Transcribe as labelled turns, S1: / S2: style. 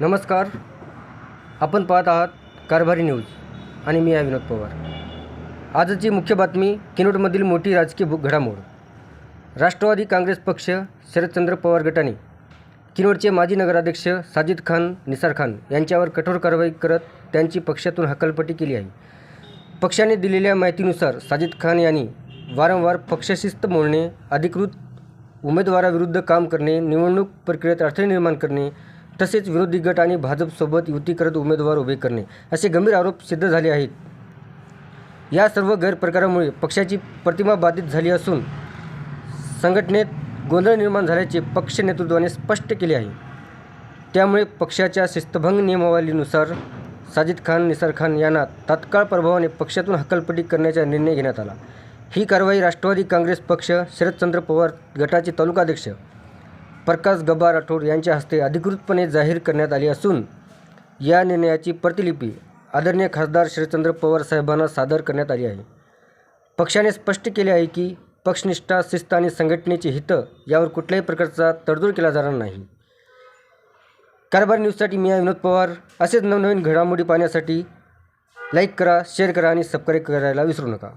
S1: नमस्कार. आपण पाहत आहात कारभारी न्यूज आणि मी आहे विनोद पवार. आजची मुख्य बातमी किनोटमधील मोठी राजकीय भू- घडामोड. राष्ट्रवादी काँग्रेस पक्ष शरदचंद्र पवार गटाने किनोडचे माजी नगराध्यक्ष साजिद खान निसार खान यांच्यावर कठोर कारवाई करत त्यांची पक्षातून हकालपट्टी केली आहे. पक्षाने दिलेल्या माहितीनुसार साजिद खान यांनी वारंवार पक्षशिस्त मोडणे अधिकृत उमेदवाराविरुद्ध काम करणे निवडणूक प्रक्रियेत अडथळे निर्माण करणे तसेच विरोधी गट आणि भाजपसोबत युती करत उमेदवार उभे करणे असे गंभीर आरोप सिद्ध झाले आहेत. या सर्व गैरप्रकारामुळे पक्षाची प्रतिमा बाधित झाली असून संघटनेत गोंधळ निर्माण झाल्याचे पक्ष नेतृत्वाने स्पष्ट केले आहे. त्यामुळे पक्षाच्या शिस्तभंग नियमावलीनुसार साजिद खान निसार खान यांना तात्काळ प्रभावाने पक्षातून हकलपट्टी करण्याचा निर्णय घेण्यात आला. ही कारवाई राष्ट्रवादी काँग्रेस पक्ष शरदचंद्र पवार गटाचे तालुकाध्यक्ष प्रकाश गब्बा राठोड यांच्या हस्ते अधिकृतपणे जाहीर करण्यात आली असून या निर्णयाची प्रतिलिपी आदरणीय खासदार श्रीचंद्र पवार साहेबांना सादर करण्यात आली आहे. पक्षाने स्पष्ट केले आहे की पक्षनिष्ठा शिस्त आणि संघटनेचे हित यावर कुठल्याही प्रकारचा तडजोड केला जाणार नाही. कारभार न्यूजसाठी मी आहे विनोद पवार. असेच नवनवीन घडामोडी पाहण्यासाठी लाईक करा शेअर करा आणि सबस्क्राईब करायला विसरू नका.